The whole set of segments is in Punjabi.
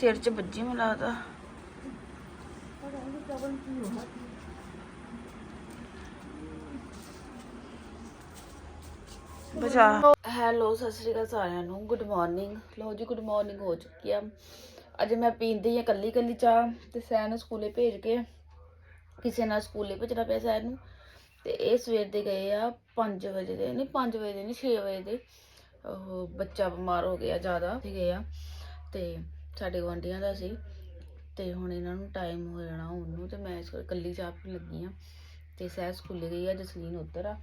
ਸਿਰ 'ਚ ਵੱਜੀ ਮੈਨੂੰ ਲੱਗਦਾ। ਬਚਾ। ਹੈਲੋ ਸਤਿ ਸ਼੍ਰੀ ਅਕਾਲ ਸਾਰਿਆਂ ਨੂੰ। ਗੁੱਡ ਮਾਰਨਿੰਗ ਲੋ ਜੀ ਗੁੱਡ ਮਾਰਨਿੰਗ ਹੋ ਚੁੱਕੀ ਆ। ਅੱਜ ਮੈਂ ਪੀਂਦੀ ਆ ਕੱਲੀ ਕੱਲੀ ਚਾਹ ਤੇ ਸੈਨ ਨੂੰ ਸਕੂਲੇ ਭੇਜ ਕੇ ਕਿਸੇ ਨਾਲ ਸਕੂਲੇ ਭੇਜਣਾ ਪਿਆ ਸੈਨ ਨੂੰ। ਤੇ ਇਹ ਸਵੇਰ ਦੇ ਗਏ ਆ 5 ਵਜੇ ਦੇ, ਨਹੀਂ 5 ਵਜੇ ਦੇ, ਨਹੀਂ 6 ਵਜੇ ਦੇ। ਉਹ ਬੱਚਾ ਬਿਮਾਰ ਹੋ ਗਿਆ ਜ਼ਿਆਦਾ ਤੇ ਗਏ ਆ। ਤੇ ਸਾਡੇ ਗੁਆਂਢੀਆਂ ਦਾ ਸੀ ਤੇ ਹੁਣ ਇਹਨਾਂ ਨੂੰ ਟਾਈਮ ਹੋ ਜਾਣਾ ਉਹਨੂੰ ਤੇ ਮੈਂ ਇਸ ਕਰਕੇ ਕੱਲੀ ਚਾਹ ਪੀਣ ਲੱਗੀ ਆ ਤੇ ਸਹਿ ਸਕੂਲੇ ਗਈ ਆ ਜਸਲੀਨ ਉੱਧਰ ਆ।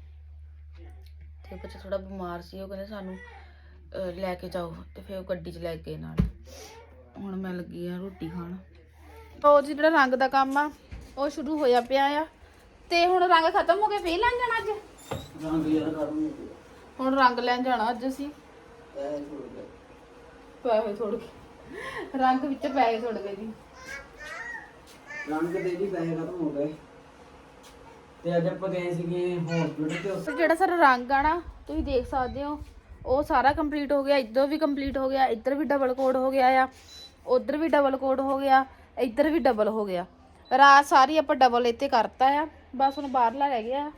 ਤੇ ਬੱਚਾ ਥੋੜਾ ਬਿਮਾਰ ਸੀ ਉਹ ਕਹਿੰਦੇ ਸਾਨੂੰ ਲੈ ਕੇ ਜਾਓ ਤੇ ਫਿਰ ਉਹ ਗੱਡੀ 'ਚ ਲੈ ਕੇ ਨਾਲ। ਹੁਣ ਮੈਂ ਲੱਗੀ ਆ ਰੋਟੀ ਖਾਣ। ਉਹ ਜਿਹੜਾ ਰੰਗ ਦਾ ਕੰਮ ਆ ਉਹ ਸ਼ੁਰੂ ਹੋਇਆ ਪਿਆ ਆ। ਤੇ ਹੁਣ ਰੰਗ ਖਤਮ ਹੋ ਗਿਆ ਫੇਰ ਲੈਣ ਜਾਣਾ ਅੱਜ? ਰੰਗ ਯਾਰ ਕਰੂੰ ਹੁਣ ਰੰਗ ਲੈਣ ਜਾਣਾ ਅੱਜ ਅਸੀਂ। ਐ ਛੋੜ ਦੇ ਪੈਸੇ ਥੋੜ ਗਏ ਰੰਗ ਵਿੱਚ ਪੈਸੇ ਥੋੜ ਗਏ ਜੀ। ਰੰਗ ਦੇ ਜੀ ਪੈਸੇ ਖਤਮ ਹੋ ਗਏ। ਤੇ ਅੱਜ ਆਪਾਂ ਗਏ ਸੀਗੇ ਹਸਪੀਟਲ ਤੇ। ਜਿਹੜਾ ਸਾਰਾ ਰੰਗ ਆ ਨਾ ਤੁਸੀਂ ਦੇਖ ਸਕਦੇ ਹੋ ਉਹ ਸਾਰਾ ਕੰਪਲੀਟ ਹੋ ਗਿਆ ਇੱਧਰ ਵੀ ਕੰਪਲੀਟ ਹੋ ਗਿਆ ਇੱਧਰ ਵੀ ਡਬਲ ਕੋਡ ਹੋ ਗਿਆ ਆ ਉਧਰ ਵੀ ਡਬਲ ਕੋਡ ਹੋ ਗਿਆ ਇੱਧਰ ਵੀ ਡਬਲ ਹੋ ਗਿਆ। ਰਾਤ ਸਾਰੀ ਆਪਾਂ ਡਬਲ ਇੱਥੇ ਕਰਤਾ ਆ ਬਸ ਹੁਣ ਬਾਹਰਲਾ ਰਹਿ ਗਿਆ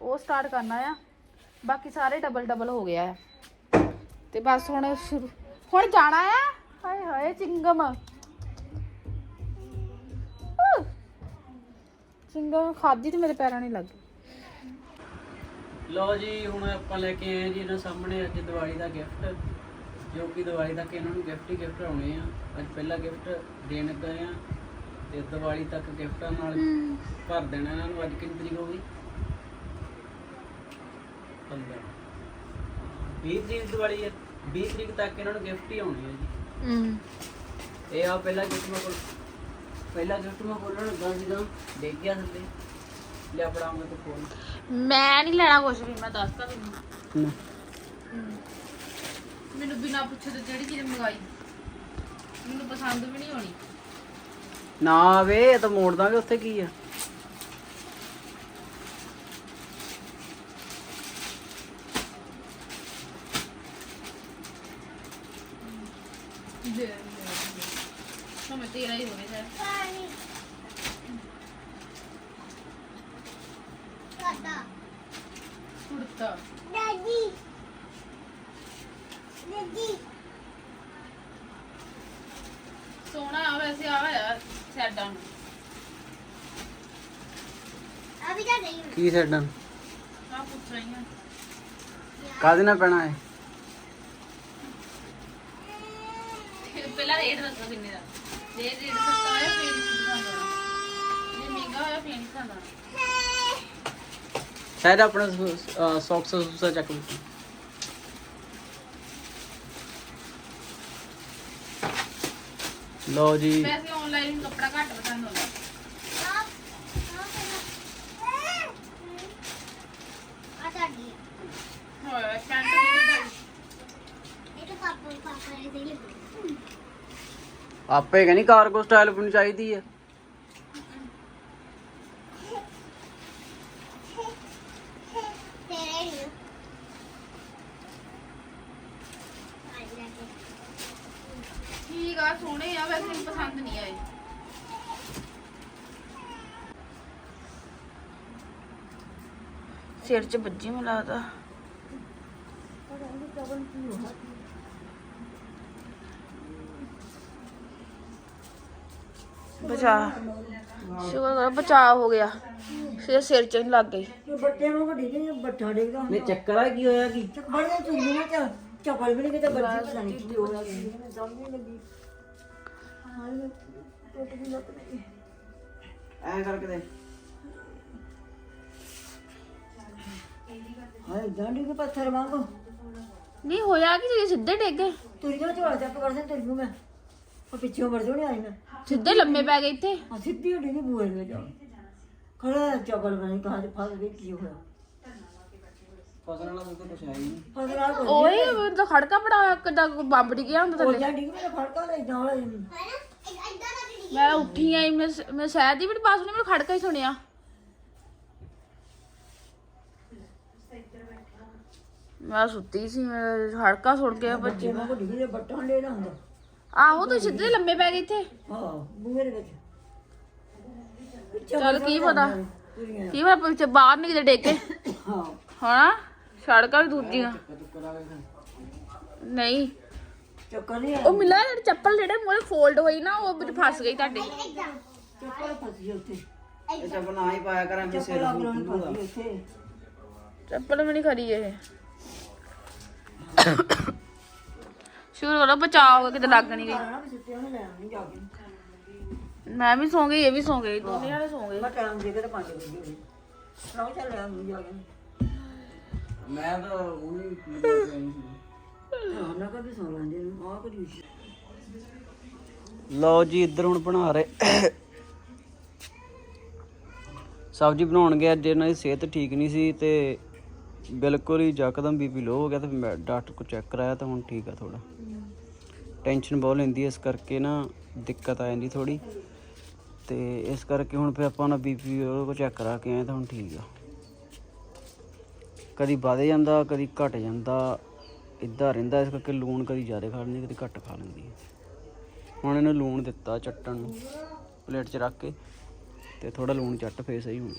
ਉਹ ਸਟਾਰਟ ਕਰਨਾ ਆ ਬਾਕੀ ਸਾਰੇ ਡਬਲ ਡਬਲ ਹੋ ਗਿਆ ਆ। ਤੇ ਬਸ ਹੁਣ ਸ਼ੁਰੂ ਹੁਣ ਜਾਣਾ ਆ? ਹਾਏ ਹਾਏ ਚਿੰਗਮ! ਚਿੰਗਮ ਖਾਦੀ ਤੇ ਮੇਰੇ ਪੈਰਾਂ ਨਹੀਂ ਲੱਗੀ ਲਓ ਜੀ ਹੁਣ ਆਪਾਂ ਲੈ ਕੇ ਆਏ ਜੀ ਇਹਨਾਂ ਸਾਹਮਣੇ ਅੱਜ ਦੀਵਾਲੀ ਦਾ ਗਿਫਟ ਜੋ ਕਿ ਦੀਵਾਲੀ ਤੱਕ ਇਹਨਾਂ ਨੂੰ ਗਿਫਟ ਹੀ ਗਿਫਟ ਆਉਣੇ ਆ। ਅੱਜ ਪਹਿਲਾ ਗਿਫਟ ਦੇਣ ਗਏ ਆ ਤੇ ਦੀਵਾਲੀ ਤੱਕ ਗਿਫਟਾਂ ਨਾਲ ਭਰ ਦੇਣਾ ਇਹਨਾਂ ਨੂੰ ਅੱਜ ਕਿੰਨੀ ਤਰੀਕ ਹੋ ਗਈ? 15 20 ਤਰੀਕ ਦੀਵਾਲੀ ਹੈ 20 ਤਰੀਕ ਤੱਕ ਇਹਨਾਂ ਨੂੰ ਗਿਫਟ ਹੀ ਆਉਣੇ ਆ ਜੀ। ਹੂੰ। ਇਹ ਆ ਪਹਿਲਾ ਗਿਫਟ ਮੈਂ ਕੋਲ। ਪਹਿਲਾ ਗਿਫਟ ਮੈਂ ਖੋਲਣ ਲੱਗਾ ਸੀਗਾ ਦੇਖ ਗਿਆ ਥੱਲੇ। ਲਿਆ ਫੜਾ ਮੈਂ ਤੇ ਫੋਨ ਮੈਂ ਨਹੀਂ ਲੈਣਾ ਕੁਝ ਵੀ ਮੈਂ ਦੱਸਤਾ ਤੈਨੂੰ। ਮੈਨੂੰ ਬਿਨਾ ਪੁੱਛੇ ਤੇ ਜਿਹੜੀ ਚੀਜ਼ ਮੰਗਾਈ ਮੈਨੂੰ ਪਸੰਦ ਵੀ ਨਹੀਂ ਹੋਣੀ ਨਾ ਵੇ ਇਹ ਤਾਂ ਮੋੜ ਦਾਂਗੇ ਉੱਥੇ ਕੀ ਆ? ਸਮਝ ਤੇਰਾ ਹੀ ਹੋਵੇ ਸਰ ਕੁੜਤਾ। ਸੋਹਣਾ ਆ ਵੈਸੇ ਆ ਹੋਇਆ ਸੈਡਾਂ ਨੂੰ। ਕੀ ਛੱਡਾਂ ਆ ਪੁੱਛ ਰਹੀ ਹਾਂ। ਕਾਹਦੇ ਨਾਲ ਪੈਣਾ ਹੈ ਪਹਿਲਾਂ ਰੇਟ ਦੱਸੋ ਕਿੰਨੇ ਦਾ। ਜੇ ਰੇਟ ਸਸਤਾ ਹੋਇਆ ਫੇਰ ਨਹੀਂ ਆਉਣਾ ਜੇ ਮਹਿੰਗਾ ਹੋਇਆ ਫੇਰ ਨਹੀਂ ਆਉਣਾ ਸ਼ਾਇਦ ਆਪਣਾ ਸੌਕਸ ਸੂਸਾ ਚੱਕ ਲਓ ਲਓ ਜੀ ਵੈਸੇ ਆਨਲਾਈਨ ਕੱਪੜਾ ਘੱਟ ਪਸੰਦ ਆਉਂਦਾ ਹੋਇਆ ਪੈਂਟ ਦੀ ਤਾਂ ਆਪੇ ਕਹਿੰਦੀ ਕਾਰਗੋ ਸਟਾਈਲ ਮੈਨੂੰ ਚਾਹੀਦੀ ਹੈ ਠੀਕ ਆ, ਸੋਹਣੇ ਆ, ਵੈਸੇ ਮੈਨੂੰ ਪਸੰਦ ਨਹੀਂ ਆਏ। ਸਿਰ 'ਚ ਵੱਜੀ ਮੈਨੂੰ ਬਚਾ। ਸ਼ੁਕਰ ਕਰੋ ਬਚਾ ਹੋ ਗਿਆ। ਸਿਰ ਸਿਰ 'ਚ ਨੀ ਲੱਗ ਗਈ। ਬੱਟੇ ਨੂੰ ਵੱਡੀ ਨਹੀਂ ਬੱਠਾ ਡੇਗਾ ਨਹੀਂ ਚੱਕਰ ਆ ਕੀ ਹੋਇਆ ਕੀ? ਬੜੀਆਂ ਚੁੰਨੀਆਂ ਚ ਚੱਪਲ ਵੀ ਨਹੀਂ ਕਿਤੇ ਬੱਜੀ ਪਤਾ ਨਹੀਂ ਕੀ ਹੋਇਆ ਸੀ ਮੈਨੂੰ ਸਮਝ ਨਹੀਂ ਲੱਗੀ ਹਾਏ ਟੁੱਟ ਗਈ ਲੱਤ ਮੇਰੀ ਐ ਕਰਕੇ ਦੇ ਹਾਏ ਡਾਂਡੀ ਕੇ ਪੱਥਰ ਵਾਂਗੂ। ਨਹੀਂ ਹੋਇਆ ਕਿ? ਤੁਸੀਂ ਸਿੱਧੇ ਡਿੱਗ ਗਏ। ਤੁਰੀਆਂ ਝੋਲਾ ਚੱਕ ਵੜਦੇ ਤੁਰ ਨੂੰ ਮੈਂ। ਉਹ ਪਿੱਛੋਂ ਵੜ ਨਹੀਂ ਆਈ ਮੈਂ। ਸਿੱਧੇ ਲੰਮੇ ਪੈ ਗਏ ਇੱਥੇ। ਆ ਸਿੱਧੀ ਹੁੰਦੀ ਨਹੀਂ ਬੂਹੇ ਵਿੱਚ। ਖੜਾ ਚੱਪਲ ਬਣੀ ਕਹਾਂ ਤੇ ਫਸ ਗਈ ਕੀ ਹੋਇਆ। ਫਸਣ ਵਾਲਾ ਤਾਂ ਕੁਛ ਹੈ ਹੀ ਨਹੀਂ। ਫਸ ਕੋਈ ਓਏ ਤਾਂ ਖੜਕਾ ਬੜਾ ਕਿੱਦਾਂ ਬੰਬ ਡਿੱਗਿਆ ਹੁੰਦਾ ਉਹ ਥੱਲੇ। ਜਾਂਡੀ ਮੇਰਾ ਫੜਕਾ ਲੈ ਇਦਾਂ ਵਾਲਾ ਮੈਂ ਉੱਠੀ ਆਈ ਮੈਂ ਸ- ਮੈਂ ਸ਼ਾਇਦ ਹੀ ਮੇਰੇ ਪਾਸ ਨਹੀਂ ਮੈਨੂੰ ਖੜਕਾ ਹੀ ਸੁਣਿਆ। ਮੈਂ ਸੁੱਤੀ ਸੀ ਮੈਂ ਖੜਕਾ ਸੁਣ ਕੇ ਬੱਚੇ ਵਾਂਗੂ ਡਿੱਗੀ ਜੇ ਬੱਟਾਂ ਲੈ ਹੁੰਦਾ। ਆਹੋ, ਤੂੰ ਸਿੱਧੇ ਲੰਮੇ ਪੈ ਗਏ ਇੱਥੇ। ਹਾਂ ਬੂਹੇ ਦੇ ਵਿੱਚ ਚੱਲ ਕੀ ਪਤਾ। ਕੁੜੀਆਂ ਕੀ ਪਤਾ ਪਿੱਛੇ ਬਾਹਰ ਨਹੀਂ ਕਿਤੇ ਡੇਕੇ ਹਾਂ ਹਣਾ ਸੜਕਾਂ ਵੀ ਦੂਜੀਆਂ। ਨਹੀਂ। ਚੱਕਰ ਨਹੀਂ ਉਹ ਮਿਲਾ ਜਿਹੜੀ ਚੱਪਲ ਜਿਹੜੇ ਮੋਰੇ ਫੋਲਡ ਹੋਈ ਨਾ, ਉਹ ਵਿੱਚ ਫਸ ਗਈ ਤੁਹਾਡੇ। ਚੱਕਰ ਫਸੀ ਉੱਥੇ ਇਹ ਤਾਂ ਬਣਾ ਹੀ ਪਾਇਆ ਕਰਾਂਗੇ ਸਿਰ ਚੱਕਰ ਅਗਲਾਂ ਫਸੀ ਉੱਥੇ ਚੱਪਲ ਵੀ ਨਹੀਂ ਖਰੀ ਇਹ। ਸ਼ੁਰੂ ਕਰੋ ਬਚਾਓ ਕਿਤੇ ਲੱਗ ਨਹੀਂ ਗਈ ਨਾ ਵੀ ਸੁੱਤੇ ਉਹਨੇ ਲੈ ਆਉਣੀ ਜਾ ਕੇ ਮੈਂ ਵੀ ਸੌਂ ਗਈ ਇਹ ਵੀ ਸੌਂ ਗਈ ਦੋਨੇ ਜਾਣੇ ਸੌਂ ਗਏ। ਮੈਂ ਟਾਈਮ ਦੇ ਕੇ ਤਾਂ 5 ਵਜੇ ਹੋਈ। ਨਾ ਚੱਲ ਲੈ ਆਉਣੀ ਜਾ ਕੇ ਮੈਂ ਤਾਂ ਉਹਨੇ ਕੀ ਕਰ ਰਹੀ ਹਾਂ ਨਾ ਕਦੇ ਸੌ ਲੈਂਦੇ ਨੂੰ ਆਹ ਕਰੀ ਲਓ ਜੀ ਇੱਧਰ ਹੁਣ ਬਣਾ ਰਹੇ। ਸਬਜ਼ੀ ਬਣਾਉਣ ਗਏ ਅੱਜ ਇਹਨਾਂ ਦੀ ਸਿਹਤ ਠੀਕ ਨਹੀਂ ਸੀ ਤੇ ਬਿਲਕੁਲ ਹੀ ਯਕਦਮ ਬੀਪੀ ਲੋ ਹੋ ਗਿਆ ਤੇ ਮੈਂ ਡਾਕਟਰ ਕੋਲ ਚੈੱਕ ਕਰਾਇਆ ਤਾਂ ਹੁਣ ਠੀਕ ਆ ਥੋੜਾ ਟੈਨਸ਼ਨ ਬਹੁਤ ਲੈਂਦੀ ਇਸ ਕਰਕੇ ਨਾ ਦਿੱਕਤ ਆ ਜਾਂਦੀ ਥੋੜੀ ਤੇ ਇਸ ਕਰਕੇ ਹੁਣ ਫਿਰ ਆਪਾਂ ਨਾ ਬੀਪੀ ਉਹਦੇ ਕੋਲ ਚੈੱਕ ਕਰਾ ਕੇ ਆਏ ਤਾਂ ਹੁਣ ਠੀਕ ਆ। ਕਦੀ ਵਧ ਜਾਂਦਾ, ਕਦੀ ਘਟ ਜਾਂਦਾ ਇਦਾਂ ਰਹਿੰਦਾ, ਇਸ ਕਰਕੇ ਲੂਣ ਕਦੀ ਜ਼ਿਆਦਾ ਖਾ ਲੈਂਦੀ, ਕਦੀ ਘੱਟ ਖਾ ਲੈਂਦੀ ਹੁਣ ਇਹਨੂੰ ਲੂਣ ਦਿੱਤਾ ਚੱਟਣ ਨੂੰ, ਪਲੇਟ 'ਚ ਰੱਖ ਕੇ ਤੇ ਥੋੜਾ ਲੂਣ ਚੱਟ ਫੇਰ ਸਹੀ ਹੁਣ।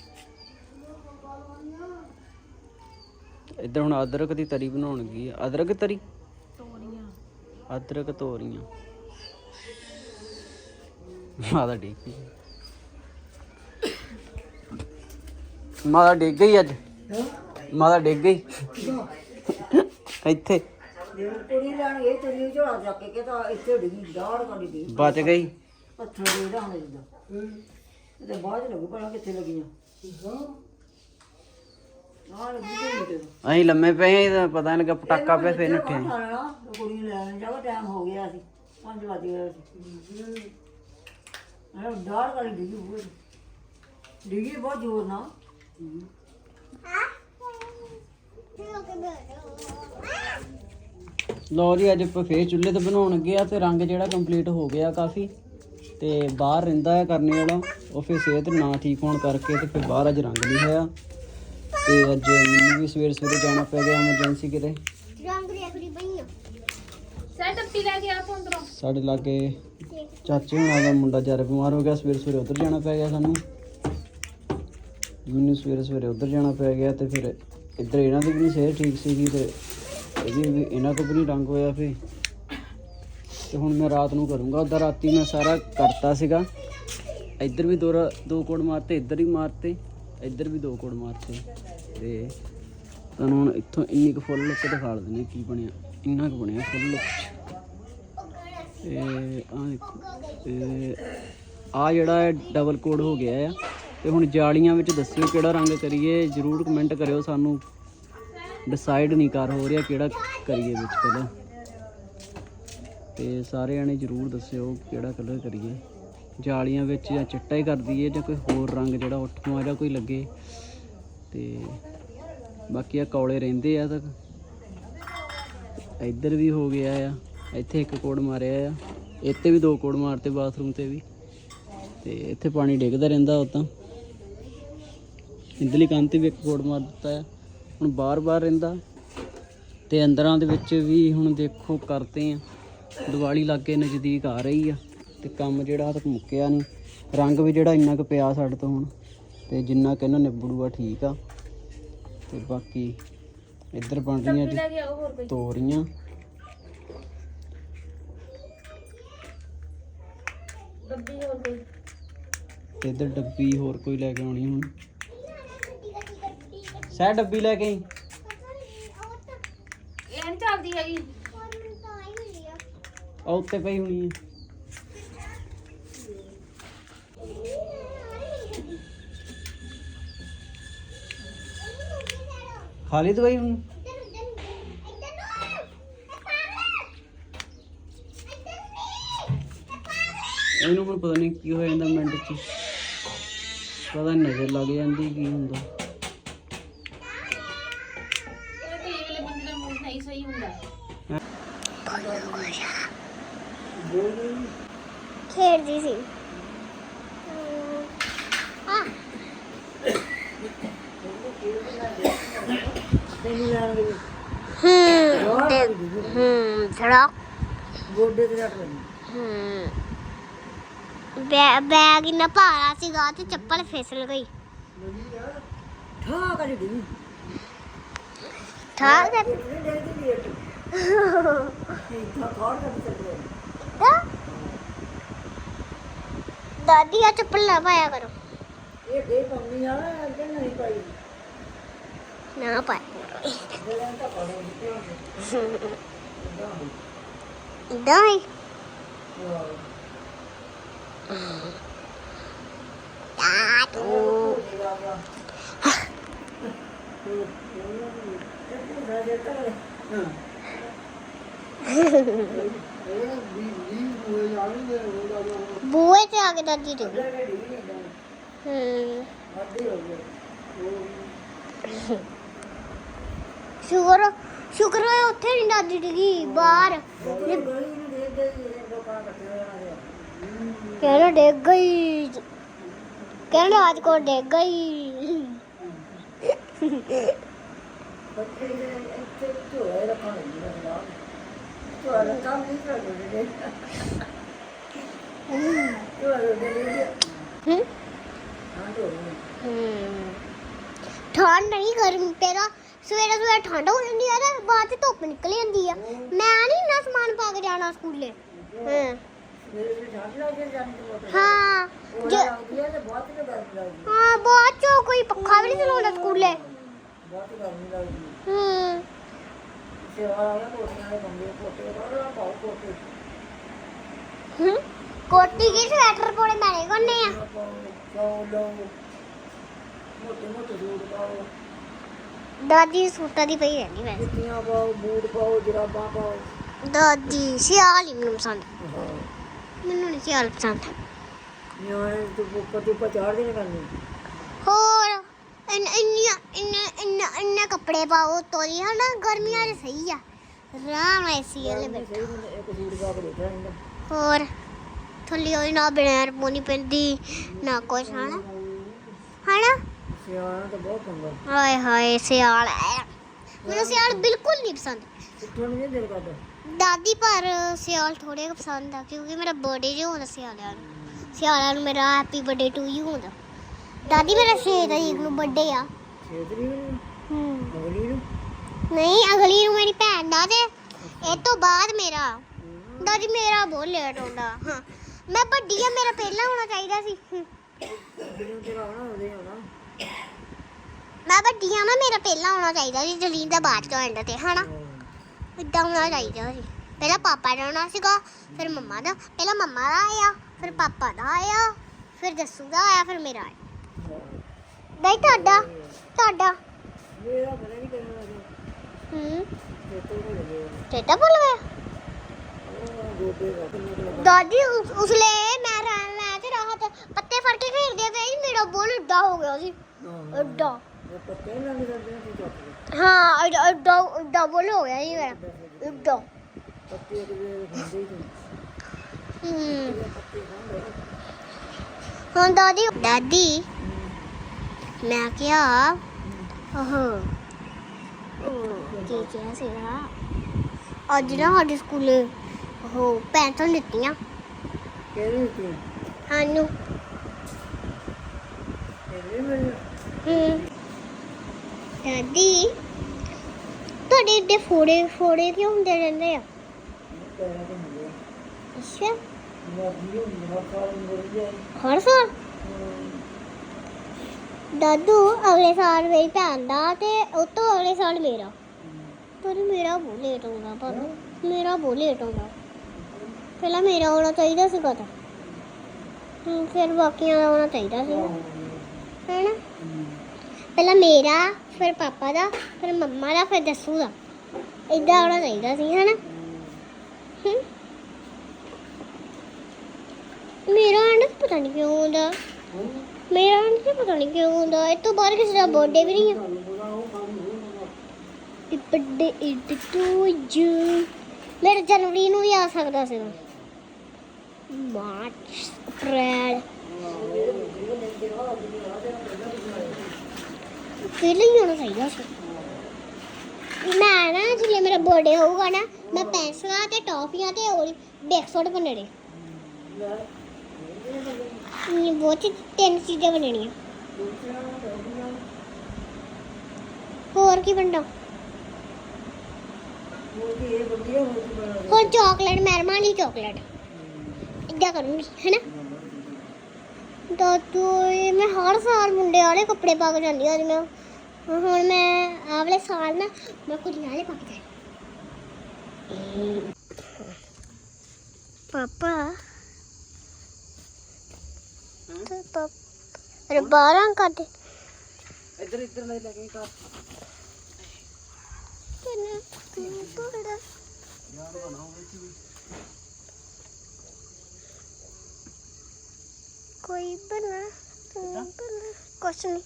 ਇੱਧਰ ਹੁਣ ਅਦਰਕ ਦੀ ਤਰੀ ਬਣਾਉਣਗੀ ਅਦਰਕ ਤਰੀ? ਤੋਰੀਆਂ। ਅਦਰਕ ਤੋਰੀਆਂ। ਮਾਦਾ ਡਿੱਗ ਗਈ। ਮਾਦਾ ਡਿੱਗ ਗਈ ਅੱਜ? ਮਾਦਾ ਡਿੱਗ ਗਈ? ਇੱਥੇ। ਜੇ ਕੁੜੀ ਲੈਣ ਗਈ ਤੇਰੀ ਝੋਲਾ ਚੱਕ ਕੇ ਤਾਂ ਇੱਥੇ ਡਿੱਗੀ ਦਾੜ ਕੰਡੀ ਦੀ ਬਚ ਗਈ? ਪੱਥਰ ਦੇ ਦਾ ਹੁਣ ਜਿੱਦਾਂ ਤੇ ਬਾਅਦ ਲੱਗੂ ਪਤਾ ਕਿੱਥੇ ਲੱਗੀਆਂ। ਅਸੀਂ ਲੰਮੇ ਪਏ ਤਾਂ ਪਤਾ ਨਹੀਂ ਲੱਗਾ ਪਟਾਕਾ ਪਿਆ ਫੇਰ ਨੱਠੇ ਆਂ। ਖਾਣਾ ਕੁੜੀ ਨੂੰ ਲੈਣ ਜਾਓ ਟਾਈਮ ਹੋ ਗਿਆ ਸੀ 5 ਵਜੇ ਗਏ ਸੀ। ਇਹ ਦਾੜ ਕਾਲੀ ਡਿੱਗੀ ਬਹੁਤ ਡਿੱਗੀ ਬਹੁਤ ਜ਼ੋਰ ਨਾਲ। ਲਓ ਜੀ ਅੱਜ ਆਪਾਂ ਫੇਰ ਚੁੱਲ੍ਹੇ ਤੇ ਬਣਾਉਣ ਲੱਗੇ ਆ ਤੇ ਰੰਗ ਜਿਹੜਾ ਕੰਪਲੀਟ ਹੋ ਗਿਆ ਕਾਫੀ। ਤੇ ਬਾਹਰ ਰਹਿੰਦਾ ਹੈ ਕਰਨੇ ਵਾਲਾ ਉਹ ਫਿਰ ਸਿਹਤ ਨਾ ਠੀਕ ਹੋਣ ਕਰਕੇ ਤੇ ਫਿਰ ਬਾਹਰ ਅੱਜ ਰੰਗ ਨਹੀਂ ਹੋਇਆ। ਤੇ ਅੱਜ ਮੈਨੂੰ ਵੀ ਸਵੇਰ ਸਵੇਰੇ ਜਾਣਾ ਪੈ ਗਿਆ ਐਮਰਜੈਂਸੀ ਕਿਤੇ। ਸੈ ਟੱਪੀ ਲੈ ਕੇ ਆ ਤੂੰ ਅੰਦਰੋਂ। ਸਾਡੇ ਲਾਗੇ ਚਾਚੇ ਹੁਣਾਂ ਦਾ ਮੁੰਡਾ ਜਰ ਬਿਮਾਰ ਹੋ ਗਿਆ ਸਵੇਰ ਸਵੇਰੇ ਉੱਧਰ ਜਾਣਾ ਪੈ ਗਿਆ ਸਾਨੂੰ। ਮੈਨੂੰ ਸਵੇਰੇ ਸਵੇਰੇ ਉੱਧਰ ਜਾਣਾ ਪੈ ਗਿਆ ਤੇ ਫਿਰ ਇੱਧਰ ਇਹਨਾਂ ਦੀ ਵੀ ਨਹੀਂ ਸਿਹਤ ਠੀਕ ਸੀਗੀ ਤੇ ਇਹਦੀ ਵੀ ਇਹਨਾਂ ਤੋਂ ਵੀ ਨਹੀਂ ਰੰਗ ਹੋਇਆ ਫੇ ਤੇ ਹੁਣ ਮੈਂ ਰਾਤ ਨੂੰ ਕਰੂੰਗਾ ਉਧਰ ਰਾਤੀ ਮੈਂ ਸਾਰਾ ਕਰਤਾ ਸੀਗਾ। ਇੱਧਰ ਵੀ ਦੋ ਰਾ- ਦੋ ਕੋਡ ਮਾਰਤੇ ਇੱਧਰ ਹੀ ਮਾਰਤੇ। ਇੱਧਰ ਵੀ ਦੋ ਕੋੜ ਮਾਰਤੇ ਤੇ ਤੁਹਾਨੂੰ ਹੁਣ ਇੱਥੋਂ ਇੰਨੀ ਕੁ ਫੁੱਲ ਲੁੱਕ ਦਿਖਾ ਦਿੰਦੇ ਕੀ ਬਣਿਆ, ਇੰਨਾ ਕੁ ਬਣਿਆ ਫੁੱਲ ਲੁੱਕ ਇਹ ਆ ਦੇਖੋ ਇਹ ਆ ਜਿਹੜਾ ਹੈ ਡਬਲ ਕੋਡ ਹੋ ਗਿਆ ਆ, ਤੇ ਹੁਣ ਜਾਲੀਆਂ ਵਿੱਚ ਦੱਸਿਓ ਕਿਹੜਾ ਰੰਗ ਕਰੀਏ, ਜਰੂਰ ਕਮੈਂਟ ਕਰਿਓ ਸਾਨੂੰ। ਡਿਸਾਈਡ ਨਹੀਂ ਕਰ ਹੋ ਰਿਹਾ ਕਿਹੜਾ ਕਰੀਏ ਵਿੱਚ ਪਹਿਲਾਂ। ਤੇ ਸਾਰੇ ਜਾਣੇ ਜਰੂਰ ਦੱਸਿਓ ਕਿਹੜਾ ਕਲਰ ਕਰੀਏ। ਜਾਲੀਆਂ ਵਿੱਚ ਜਾਂ ਚਿੱਟਾ ਹੀ ਕਰ ਦਈਏ ਜਾਂ ਕੋਈ ਹੋਰ ਰੰਗ ਜਿਹੜਾ ਉੱਠਵਾਂ ਜਾਂ ਕੋਈ ਲੱਗੇ। ਤੇ ਬਾਕੀ ਆ ਕੌਲੇ ਰਹਿੰਦੇ ਆ ਤਾਂ ਇੱਧਰ ਵੀ ਹੋ ਗਿਆ ਆ, ਇੱਥੇ ਇੱਕ ਕੋੜ ਮਾਰਿਆ ਆ। ਇੱਥੇ ਵੀ ਦੋ ਕੋੜ ਮਾਰਤੇ ਬਾਥਰੂਮ ਤੇ ਵੀ। ਤੇ ਇੱਥੇ ਪਾਣੀ ਡਿੱਗਦਾ ਰਹਿੰਦਾ ਉਦਾਂ ਇੰਦਲੀ ਕੰਨ ਤੇ ਵੀ ਇੱਕ ਕੋੜ ਮਾਰ ਦਿੱਤਾ ਆ। ਹੁਣ ਬਾਰ-ਬਾਰ ਰਹਿੰਦਾ। ਤੇ ਅੰਦਰਾਂ ਦੇ ਵਿੱਚ ਵੀ ਹੁਣ ਦੇਖੋ ਕਰਦੇ ਆ। ਦੀਵਾਲੀ ਲਾਗੇ ਨਜ਼ਦੀਕ ਆ ਰਹੀ ਆ। ਤੇ ਕੰਮ ਜਿਹੜਾ ਤੱਕ ਮੁੱਕਿਆ ਨਹੀਂ। ਰੰਗ ਵੀ ਜਿਹੜਾ ਇੰਨਾ ਕੁ ਪਿਆ ਸਾਡੇ ਤੋਂ ਹੁਣ ਤੇ ਜਿੰਨਾ ਕਿ ਇਹਨਾਂ ਨਿਬੜੂਗਾ ਠੀਕ ਆ। ਤੇ ਬਾਕੀ ਇੱਧਰ ਬਣ ਰਹੀਆਂ ਜੀ ਤੋਰੀਆਂ। ਡੱਬੀ ਹੋਰ ਕੋਈ। ਤੇ ਇੱਧਰ ਡੱਬੀ ਹੋਰ ਕੋਈ ਲੈ ਕੇ ਆਉਣੀ ਹੁਣ। ਸਹਿ ਡੱਬੀ ਲੈ ਕੇ ਆਈ। ਇਹ ਨਹੀਂ ਚੱਲਦੀ ਹੈਗੀ। ਆ। ਉੱਤੇ ਪਈ ਹੋਣੀ ਹੈ ਖਾ ਲਈ ਦਵਾਈ ਹੁਣ? ਇਹਨੂੰ ਹੁਣ ਪਤਾ ਨਹੀਂ ਕੀ ਹੋ ਜਾਂਦਾ ਮਿੰਟ ਚ। ਪਤਾ ਨਜ਼ਰ ਲੱਗ ਜਾਂਦੀ ਕੀ ਹੁੰਦਾ। ਖੇਡਦੀ ਸੀ। ਤੈਨੂੰ ਲੈਣ ਗਈ ਹੂੰ ਹੂੰ ਥੜਾ ਗੋਡੇ ਤੇ ਰੱਖ ਲਈ ਹਮ ਬੈ- ਬੈਗ ਇੰਨਾ ਭਾਰਾ ਸੀਗਾ ਤੇ ਚੱਪਲ ਫਿਸਲ ਗਈ। ਠਾ ਕਰੀ ਠਾ ਦਾਦੀ ਆ ਚੱਪਲ ਨਾ ਪਾਇਆ ਕਰੋ। ਇਹ ਦੇ ਪੰਮੀ ਆ ਅੱਗੇ ਨਹੀਂ ਪਾਈ? ਨਾ ਪਾਇਆ। ਜਿਹੜਾ ਤਾਂ ਪੜੋ ਤੇ ਆ ਕੇ ਦਾਦੀ ਦੇ ਹੂੰ ਸ਼ੁਕਰ ਸ਼ੁਕਰ ਹੋਇਆ ਉੱਥੇ ਨਹੀਂ ਦਾਦੀ ਡਿੱਗੀ ਬਾਹਰ। ਕਹਿੰਦਾ ਡਿੱਗ ਗਈ ਕਹਿੰਦਾ ਅੱਜ ਕੋ ਡਿੱਗ ਗਈ। ਠੰਡ ਨਹੀਂ ਗਰਮੀ ਪਹਿਲਾਂ ਸਵੇਰੇ ਸਵੇਰੇ ਠੰਡ ਹੋ ਜਾਂਦੀ ਆ ਤੇ ਬਾਅਦ ਚ ਧੁੱਪ ਨਿਕਲ ਜਾਂਦੀ ਆ। ਮੈਂ ਨਹੀਂ ਇੰਨਾ ਸਮਾਨ ਪਾ ਕੇ ਜਾਣਾ ਸਕੂਲੇ। ਹਾਂ। ਹਾਂ, ਜ- ਹਾਂ, ਬਾਅਦ ਚੋਂ ਕੋਈ ਪੱਖਾ ਵੀ ਨਹੀਂ ਚਲਾਉਂਦਾ ਸਕੂਲੇ। ਹੂੰ। ਹੂੰ, ਕੋਟੀ ਕੀ ਸਵੈਟਰ ਕੋਲੇ ਮੈਨੇ ਕੋਨੇ ਆ। ਮੋਟੇ ਮੋਟੇ ਸੂਟ ਪਾਓ। ਦਾਦੀ ਸੂਟਾਂ ਦੀ ਪਈ ਰਹਿੰਦੀ ਵੈਸੇ ਜੁੱਤੀਆਂ ਪਾਓ ਬੂਟ ਪਾਓ ਜਰਾਬਾਂ ਪਾਓ। ਦਾਦੀ ਸਿਆਲ ਹੀ ਮੈਨੂੰ ਪਸੰਦ। ਮੈਨੂੰ ਨਹੀਂ ਸਿਆਲ ਪਸੰਦ। ਨਿਆਣੇ ਤੋਂ ਉੱਪਰ ਤੋਂ ਉੱਪਰ ਚੜ੍ਹਦੇ ਨੇ ਕਰਨੀ। ਹੋਰ ਇੰਨ ਇੰਨੀਆਂ ਇੰਨੇ ਇੰਨੇ ਇੰਨੇ ਕੱਪੜੇ ਪਾਓ ਤੋਰੀ ਹਨਾ ਗਰਮੀਆਂ 'ਚ ਸਹੀ ਆ। ਆਰਾਮ ਨਾਲ ਏਸੀ ਵਾਲੇ ਬੈਠ। ਸਹੀ ਹੁੰਦਾ ਇੱਕ ਸੂਟ ਪਾ ਕੇ ਬੈਠਾ ਰਹਿੰਦਾ। ਹੋਰ ਥੱਲੇ ਹੋਈ ਨਾ ਬਨੈਰ ਪੋਣੀ ਪੈਂਦੀ ਨਾ ਕੁਛ ਹਨਾ? ਹਨਾ? ਸਿਆਣਾ ਤਾਂ ਬਹੁਤ ਪੰਗਾ ਹਾਏ ਹਾਏ ਸਿਆਲ ਮੈਨੂੰ ਸਿਆਲ ਬਿਲਕੁਲ ਨਹੀਂ ਪਸੰਦ। ਕਿੱਥੋਂ ਨਹੀਂ ਦਿਲ ਕਰਦਾ। ਦਾਦੀ ਪਰ ਸਿਆਲ ਥੋੜੇ ਕੁ ਪਸੰਦ ਆ ਕਿਉਂਕਿ ਮੇਰਾ ਬਰਥਡੇ ਜੋ ਹੁੰਦਾ ਸਿਆਲਾਂ ਨੂੰ। ਸਿਆਲਾਂ ਨੂੰ ਮੇਰਾ ਹੈਪੀ ਬਰਥਡੇ ਟੂ ਯੂ ਹੁੰਦਾ। ਦਾਦੀ ਮੇਰਾ 6 ਤਰੀਕ ਨੂੰ ਬਰਥਡੇ ਆ। ਛੇਤਰੀ ਨੂੰ? ਹੂੰ। ਅਗਲੀ ਨੂੰ? ਨਹੀਂ ਅਗਲੀ ਨੂੰ ਮੇਰੀ ਭੈਣ ਦਾ ਤੇ ਇਹ ਤੋਂ ਬਾਅਦ ਮੇਰਾ। ਦਾਦੀ ਮੇਰਾ ਬਹੁਤ ਲੇਟ ਹੁੰਦਾ। ਹਾਂ ਮੈਂ ਵੱਡੀ ਆ ਮੇਰਾ ਪਹਿਲਾਂ ਹੋਣਾ ਚਾਹੀਦਾ ਸੀ। ਹੂੰ। ਜਿਹਨੂੰ ਤੇ ਆਉਣਾ ਉਹਦੇ ਆਉਣਾ। ਮੈਂ ਵੱਡੀ ਆ ਨਾ ਮੇਰਾ ਪਹਿਲਾਂ ਹੋਣਾ ਚਾਹੀਦਾ ਸੀ ਜਲੀਨ ਦਾ ਬਾਅਦ ਚੋਂ ਐਂਡ ਤੇ ਹਨਾ? ਇਦਾਂ ਹੋਣਾ ਚਾਹੀਦਾ ਸੀ। ਪਹਿਲਾਂ ਪਾਪਾ ਦਾ ਹੋਣਾ ਸੀਗਾ ਫਿਰ ਮੰਮਾ ਦਾ। ਪਹਿਲਾਂ ਮੰਮਾ ਦਾ ਆਇਆ ਫਿਰ ਪਾਪਾ ਦਾ ਆਇਆ ਫਿਰ ਜੱਸੂ ਦਾ ਆਇਆ ਫਿਰ ਮੇਰਾ ਆਇਆ। ਨਹੀਂ ਤੁਹਾਡਾ ਤੁਹਾਡਾ। ਮੇਰਾ ਪਤਾ ਨਹੀਂ ਕਿਹਨਾਂ ਦਾ ਹੂੰ? ਚੇਤਾ ਭੁੱਲ ਲੱਗਾ ਦਾਦੀ ਉਸ- ਉਸਲੇ ਮੈਂ ਰਾ- ਮੈਂ ਤੇ ਰਾਹਤ ਪੱਤੇ ਫੜ ਕੇ ਖੇਡਦੇ ਪਏ ਸੀ ਮੇਰਾ ਬੋਲ ਏਡਾ ਹੋ ਗਿਆ ਸੀ। ਹਾਂ। ਹਾਂ ਏਡਾ ਏਡਾ ਏਡਾ ਬੋਲ ਹੋ ਗਿਆ ਸੀ ਮੇਰਾ। ਏਡਾ ਪੱਤੇ ਇੱਕ ਦੇ ਖਾਂਦੇ ਹੀ। ਹੂੰ ਹੁਣ ਦਾਦੀ ਦਾਦੀ ਮੈਂ ਕਿਹਾ ਉਹ ਕੀ ਕਿਹਾ ਸੀ ਨਾ? ਅੱਜ ਨਾ ਸਾਡੇ ਸਕੂਲੇ ਉਹ ਪੈਂਟਾਂ ਦਿੱਤੀਆਂ ਕਿਹੜੀ ਸੀ ਸਾਨੂੰ। ਹੂੰ। ਦਾਦੀ ਤੁਹਾਡੇ ਇੱਡੇ ਫੋੜੇ ਫੋੜੇ ਕਿਉਂ ਹੁੰਦੇ ਰਹਿੰਦੇ ਆ। ਅੱਛਾ। ਹਰ ਸਾਲ? ਦਾਦੂ, ਅਗਲੇ ਸਾਲ ਮੇਰੀ ਭੈਣ ਦਾ ਤੇ ਉਹ ਤੋਂ ਅਗਲੇ ਸਾਲ ਮੇਰਾ। ਪਰ ਮੇਰਾ ਬਹੁਤ ਲੇਟ ਆਉਂਦਾ ਪਰ ਮੇਰਾ ਬਹੁਤ ਲੇਟ ਆਉਂਦਾ ਪਹਿਲਾਂ ਮੇਰਾ ਆਉਣਾ ਚਾਹੀਦਾ ਸੀ ਪਤਾ ਫਿਰ ਬਾਕੀਆਂ ਦਾ ਆਉਣਾ ਚਾਹੀਦਾ ਸੀ ਹੈਨਾ? ਪਹਿਲਾਂ ਮੇਰਾ, ਫਿਰ ਪਾਪਾ ਦਾ, ਫਿਰ ਮੰਮਾ ਦਾ, ਫਿਰ ਜੱਸੂ ਦਾ। ਇਦਾਂ ਆਉਣਾ ਚਾਹੀਦਾ ਸੀ, ਹੈਨਾ? ਹੂੰ। ਮੇਰਾ ਆਂਡ ਪਤਾ ਨਹੀਂ ਕਿਉਂ ਆਉਂਦਾ। ਮੇਰਾ ਆਂਡ ਪਤਾ ਨਹੀਂ ਕਿਉਂ ਆਉਂਦਾ। ਇਹ ਤੋਂ ਬਾਅਦ ਕਿਸੇ ਦਾ ਬਰਥਡੇ ਵੀ ਨਹੀਂ ਆ। Happy birthday is to ਮੇਰੇ ਜਨਵਰੀ ਨੂੰ ਵੀ ਆ ਸਕਦਾ ਸੀ। ਮਾਰਚ, ਅਪ੍ਰੈਲ। ਪਹਿਲਾਂ ਹੋਣਾ ਚਾਹੀਦਾ ਸੀ। ਮੈਂ ਨਾ ਜਿਵੇਂ ਮੇਰਾ ਬਰਥਡੇ ਹੋਊਗਾ ਨਾ, ਮੈਂ ਪੈਨਸਲਾਂ ਤੇ ਟੌਫੀਆਂ ਤੇ ਹੋਰ ਬੈਕਸੋਡ ਬਣਨੇ ਇਹ ਬਹੁਤ ਤਿੰਨ ਚੀਜ਼ਾਂ ਬਣਨੀਆਂ। ਹੋਰ ਕੀ ਬਣਦਾ ਹੋਰ ਚਾਕਲੇਟ ਮੈਰਮਾ ਵਾਲੀ ਚਾਕਲੇਟ ਇੱਦਾਂ ਕਰੂੰਗੀ, ਹੈਨਾ? ਦਾਦੂ ਇਹ ਮੈਂ ਹਰ ਸਾਲ ਮੁੰਡੇ ਵਾਲੇ ਕੱਪੜੇ ਪਾ ਕੇ ਜਾਂਦੀ ਹਾਂ ਅੱਜ ਮੈਂ। ਹੁਣ ਮੈਂ ਆਹ ਵਾਲੇ ਸਾਲ ਨਾ ਮੈਂ ਕੁੜੀਆਂ ਵਾਲੇ ਪਾ ਕੇ ਜਾਣੀ ਪਾਪਾ। ਤੇ ਪਾਪਾ ਅਰੇ ਬਾਰਾਂ ਕੱਢ। ਇੱਧਰ ਇੱਧਰ ਲੈ ਲੈ ਕੇ ਕਰ ਤੈਨੂੰ ਤੂੰ ਬੜਾ ਯਾਰ ਬਣਾਓ ਵਿੱਚ ਵੀ ਕੋਈ ਬਣਾ ਤੂੰ ਬਣਾ। ਕੁਛ ਨਹੀਂ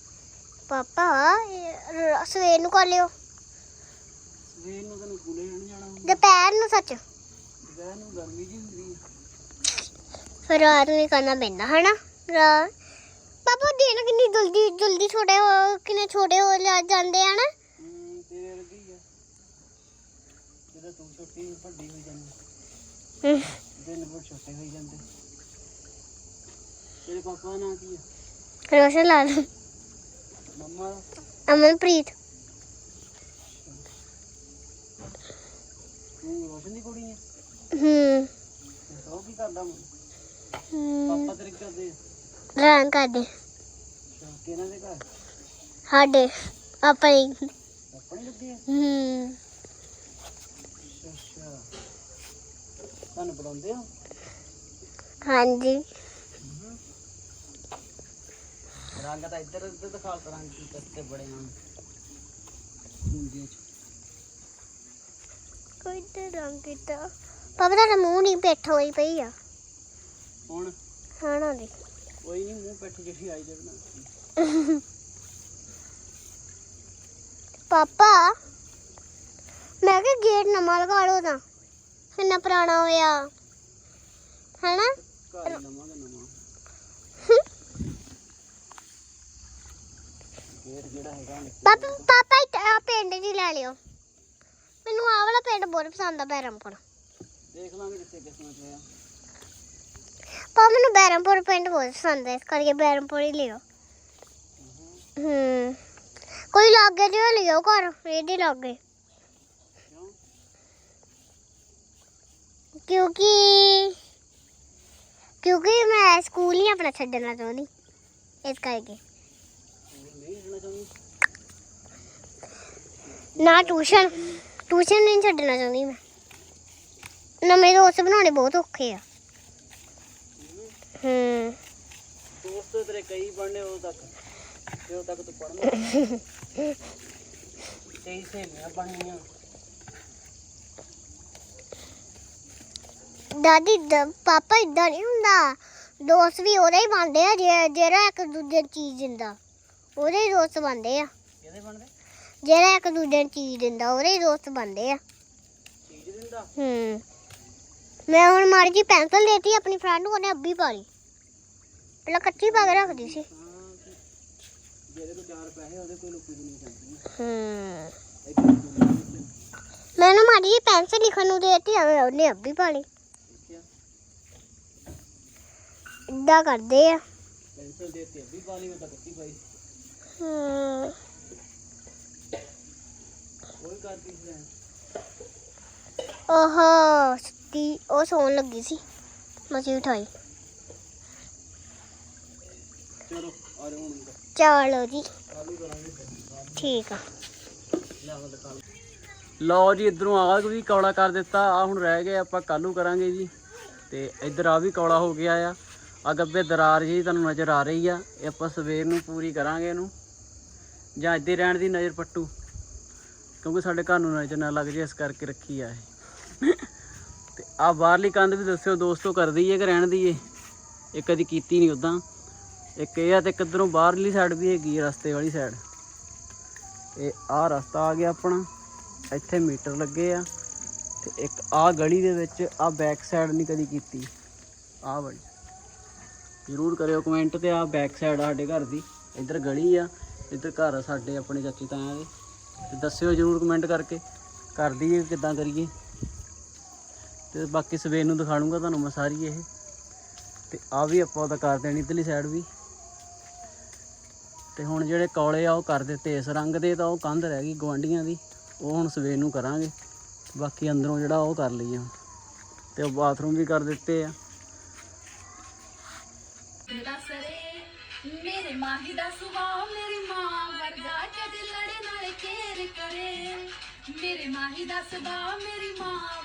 ਪਾਪਾ ਇਹ ਰ- ਸਵੇਰ ਨੂੰ ਕਰ ਲਿਓ। ਸਵੇਰ ਨੂੰ ਤੈਨੂੰ ਸਕੂਲੇ ਜਾਣ ਜਾਣਾ ਦੁਪਹਿਰ ਨੂੰ ਸੱਚ। ਦੁਪਹਿਰ ਨੂੰ ਗਰਮੀ ਜੀ ਹੁੰਦੀ ਹੈ ਫਿਰ ਰਾਤ ਨੂੰ ਹੀ ਕਰਨਾ ਪੈਂਦਾ ਹਨਾ? ਰਾਤ ਪਾਪਾ ਦਿਨ ਕਿੰਨੀ ਜਲਦੀ ਜਲਦੀ ਛੋਟੇ ਹੋ ਕਿੰਨੇ ਛੋਟੇ ਹੋ ਜਾ- ਜਾਂਦੇ ਆ ਨਾ ਹੂੰ ਤੇਰੇ ਵਰਗੀ ਆ। ਜਦੋਂ ਤੂੰ ਛੋਟੀ ਵੱਡੀ ਹੋ ਜਾਂਦੀ। ਹਮ, ਦਿਨ ਬਹੁਤ ਛੋਟੇ ਹੋਈ ਜਾਂਦੇ। ਤੇਰੇ ਪਾਪਾ ਦਾ ਨਾਂ ਕੀ ਆ? ਰੋਸ਼ਨ ਲਾਲ। ਮੰਮਾ ਦਾ? ਅਮਨਪ੍ਰੀਤ। ਤੂੰ ਰੋਸ਼ਨ ਦੀ ਕੁੜੀ ਹੂੰ। ਉਹ ਕੀ ਕਰਦਾ ਮੁੰ ਹੂੰ। ਪਾਪਾ ਤੇਰੇ ਕੀ ਕਰਦੇ ਆ? ਰਾਂ ਕਰਦੇ। ਅੱਛਾ, ਕਿਹਨਾਂ ਦੇ ਘਰ? ਸਾਡੇ ਆਪਣੇ। ਆਪਣੇ ਲੱਗੇ ਆ? ਹੂੰ। ਅੱਛਾ ਅੱਛਾ। ਤੁਹਾਨੂੰ ਬੁਲਾਉਂਦੇ ਹੋ ਹਾਂਜੀ। ਰੰਗ ਤਾਂ ਇੱਧਰ ਇੱਧਰ ਦਿਖਾ ਤਾ ਰੰਗ ਕੀ ਕੱਤੇ ਬੜੇ ਹਨ ਹੁੰਦੇ ਚ। ਕੋਈ ਤੇ ਰੰਗ ਕੀਤਾ। ਪਾਪਾ ਦਾ ਮੂੰਹ ਨਹੀਂ ਪਿੱਠ ਹੋਈ ਪਈ ਆ। ਹੁਣ? ਖਾਣਾ ਦੇ ਕੋਈ ਨਹੀਂ ਮੂੰਹ ਪਿੱਠ ਜਿਹੜੀ ਆਈ ਜਾਵੇ ਨਾ। ਪਾਪਾ ਮੈਂ ਕਿਹਾ ਗੇਟ ਨਵਾਂ ਲਗਾ ਲਓ ਤਾਂ। ਕਿੰਨਾ ਪੁਰਾਣਾ ਹੋਇਆ। ਹੈਨਾ? ਲਵਾਂਗੇ ਨਵਾਂ ਗੇਟ ਜਿਹੜਾ ਹੈਗਾ ਨਿੱਕੀ ਪਾਪਾ ਪਾਪਾ ਇੱਥੇ ਆਹ ਪਿੰਡ ਜੀ ਲੈ ਲਿਓ। ਮੈਨੂੰ ਆਹ ਵਾਲਾ ਪਿੰਡ ਬਹੁਤ ਪਸੰਦ ਆ ਬੈਰਮਪੁਰ ਦੇਖ ਲਾਂਗੇ ਜਿੱਥੇ ਕਿਸਮਤ ਹੋਇਆ। ਪਾਪਾ ਮੈਨੂੰ ਬੈਰਮਪੁਰ ਪਿੰਡ ਬਹੁਤ ਪਸੰਦ ਹੈ ਇਸ ਕਰਕੇ ਬੈਰਮਪੁਰ ਹੀ ਲਿਓ। ਹੂੰ ਕੋਈ ਲਾਗੇ ਜਿਹਾ ਲਿਓ ਘਰ ਇਹਦੇ ਲਾਗੇ। ਕਿਉਂ? ਕਿਉਂਕਿ ਕਿਉਂਕਿ ਮੈਂ ਸਕੂਲ ਨਹੀਂ ਆਪਣਾ ਛੱਡਣਾ ਚਾਹੁੰਦੀ ਇਸ ਕਰਕੇ ਉਹ ਨਹੀਂ ਰਹਿਣਾ ਚਾਹੁੰਦੀ ਨਾ ਟਿਊਸ਼ਨ ਟਿਊਸ਼ਨ ਨਹੀਂ ਛੱਡਣਾ ਚਾਹੁੰਦੀ ਮੈਂ। ਨਵੇਂ ਦੋਸਤ ਬਣਾਉਣੇ ਬਹੁਤ ਔਖੇ ਆ। ਹੂੰ। ਦੋਸਤ ਤੇਰੇ ਕਈ ਬਣਨੇ ਉਦੋਂ ਤੱਕ ਜਦੋਂ ਤੱਕ ਤੂੰ ਪੜ੍ਹਨਾ ਕਈ ਸਹੇਲੀਆਂ ਬਣਨੀਆਂ। ਦਾਦੀ ਦ- ਪਾਪਾ ਇਦਾਂ ਨਹੀਂ ਹੁੰਦਾ। ਦੋਸਤ ਵੀ ਉਹਦੇ ਹੀ ਬਣਦੇ ਆ ਜੇ- ਜਿਹੜਾ ਇੱਕ ਦੂਜੇ ਨੂੰ ਚੀਜ਼ ਦਿੰਦਾ ਉਹਦੇ ਹੀ ਦੋਸਤ ਬਣਦੇ ਆ। ਕਿਹਦੇ ਬਣਦੇ? ਜਿਹੜਾ ਇੱਕ ਦੂਜੇ ਨੂੰ ਚੀਜ਼ ਦਿੰਦਾ ਉਹਦੇ ਹੀ ਦੋਸਤ ਬਣਦੇ ਆ। ਚੀਜ਼ ਦਿੰਦਾ? ਹੂੰ। ਮੈਂ ਹੁਣ ਮਾੜੀ ਜੀ ਪੈਨਸਲ ਦੇਤੀ ਆਪਣੀ ਫਰੈਂਡ ਨੂੰ ਉਹਨੇ ਅੱਬੀ ਪਾ ਲਈ। ਪਹਿਲਾਂ ਕੱਚੀ ਪਾ ਕੇ ਰੱਖਦੀ ਸੀ। ਜਿਹਦੇ ਕੋਲ ਚਾਰ ਪੈਸੇ ਉਹਦੇ ਕੋਲ ਲੁਕੀ ਨਹੀਂ ਜਾਂਦੀ। ਹੂੰ। ਮੈਂ ਨਾ ਮਾੜੀ ਜੀ ਪੈਨਸਲ ਲਿਖਣ ਨੂੰ ਦੇਤੀ ਐਵੇਂ ਉਹਨੇ ਅੱਬੀ ਪਾ ਲਈ। ਇਦਾਂ ਕਰਦੇ ਆ। ਪੈਨਸਲ ਦੇ ਤੇ ਵੀ ਪਾਲੀ ਮੈਂ ਤਾਂ ਕੱਤੀ ਪਾਈ। ਹੂੰ। ਕਰਦੀ ਸੀ ਓਹੋ ਸੁੱਤੀ ਉਹ ਸੌਣ ਲੱਗੀ ਸੀ। ਮਸੀਂ ਉਠਾਈ। ਚਲੋ ਆ ਜਾਓ ਹੁਣ। ਅੰਦਰ ਚਲੋ ਜੀ। ਚਾਲੂ ਕਰਾਂਗੇ ਠੀਕ ਆ। ਲਓ ਜੀ ਇਧਰੋਂ ਆ ਵੀ ਕੌੜਾ ਕਰ ਦਿੱਤਾ। ਆ ਹੁਣ ਰਹਿ ਗਏ ਆਪਾਂ ਕੱਲੂ ਕਰਾਂਗੇ ਜੀ? ਤੇ ਇੱਧਰ ਆ ਵੀ ਕੌੜਾ ਹੋ ਗਿਆ ਆ। ਆ ਗੱਬੇ ਦਰਾਰ ਜੀ ਤੁਹਾਨੂੰ ਨਜ਼ਰ ਆ ਰਹੀ ਆ। ਇਹ ਆਪਾਂ ਸਵੇਰ ਨੂੰ ਪੂਰੀ ਕਰਾਂਗੇ ਇਹਨੂੰ। ਜਾਂ ਇੱਦੇ ਰਹਿਣ ਦੀ ਨਜ਼ਰ ਪੱਟੂ। ਕਿਉਂਕਿ ਸਾਡੇ ਘਰ ਨੂੰ ਨਜ਼ਰ ਨਾ ਲੱਗ ਜੇ, ਇਸ ਕਰਕੇ ਰੱਖੀ ਆ ਇਹ। ਤੇ ਆ ਬਾਹਰਲੀ ਕੰਧ ਵੀ ਦੱਸਿਓ, ਦੋਸਤੋ ਕਰਦੀ ਏ ਕਿ ਰਹਿਣ ਦੀ ਏ? ਇਹ ਕਦੀ ਕੀਤੀ ਨਹੀਂ ਉਦਾਂ ਇੱਕ ਇਹ ਆ ਤੇ ਇੱਕ ਬਾਹਰਲੀ ਸਾਈਡ ਵੀ ਹੈਗੀ ਆ ਰਸਤੇ ਵਾਲੀ ਸਾਈਡ ਇਹ ਆ ਰਸਤਾ ਆ ਗਿਆ ਆਪਣਾ। ਇੱਥੇ ਮੀਟਰ ਲੱਗੇ ਆ। ਤੇ ਇੱਕ ਆ ਗਲੀ ਦੇ ਵਿੱਚ ਆ ਬੈਕ ਸਾਈਡ ਨਹੀਂ ਕਦੀ ਕੀਤੀ। ਆ ਵਾਲੀ। ਜ਼ਰੂਰ ਕਰਿਓ ਕਮੈਂਟ ਤੇ ਆ ਬੈਕ ਸਾਈਡ ਆ ਸਾਡੇ ਘਰ ਦੀ। ਇੱਧਰ ਗਲੀ ਆ। ਇੱਧਰ ਘਰ ਆ ਸਾਡੇ ਆਪਣੇ ਚਾਚੇ ਤਾਇਆਂ ਦੇ। ਤੇ ਦੱਸਿਓ ਜ਼ਰੂਰ ਕਮੈਂਟ ਕਰਕੇ, ਕਰ ਦਈਏ, ਕਿੱਦਾਂ ਕਰੀਏ। ਤੇ ਬਾਕੀ ਸਵੇਰ ਨੂੰ ਦਿਖਾ ਦਿਖਾਣੂਗਾ ਤੁਹਾਨੂੰ ਮੈਂ ਸਾਰੀ ਇਹ। ਤੇ ਆ ਵੀ ਆਪਾਂ ਉਹਦਾ ਕਰ ਦੇਣੀ ਇਧਰਲੀ ਸਾਈਡ ਵੀ। ਤੇ ਹੁਣ ਜਿਹੜੇ ਕੌਲੇ ਆ ਉਹ ਕਰ ਦਿੱਤੇ, ਇਸ ਰੰਗ ਦੇ ਤਾਂ ਉਹ ਕੰਧ ਰਹਿ ਗਈ ਗਵਾਂਡੀਆਂ ਦੀ, ਉਹ ਹੁਣ ਸਵੇਰ ਨੂੰ ਕਰਾਂਗੇ। ਬਾਕੀ ਅੰਦਰੋਂ ਜਿਹੜਾ ਉਹ ਕਰ ਲਈਏ ਹੁਣ। ਤੇ ਉਹ ਬਾਥਰੂਮ ਵੀ ਕਰ ਦਿੱਤੇ ਆ। ਮੇਰੇ ਮਾਹੀ ਦਾ ਸੁਭਾਅ ਮੇਰੀ ਮੇਰੇ ਮਾਹੀ ਦਾ ਸੁਭਾਅ ਮੇਰੀ ਮਾਂ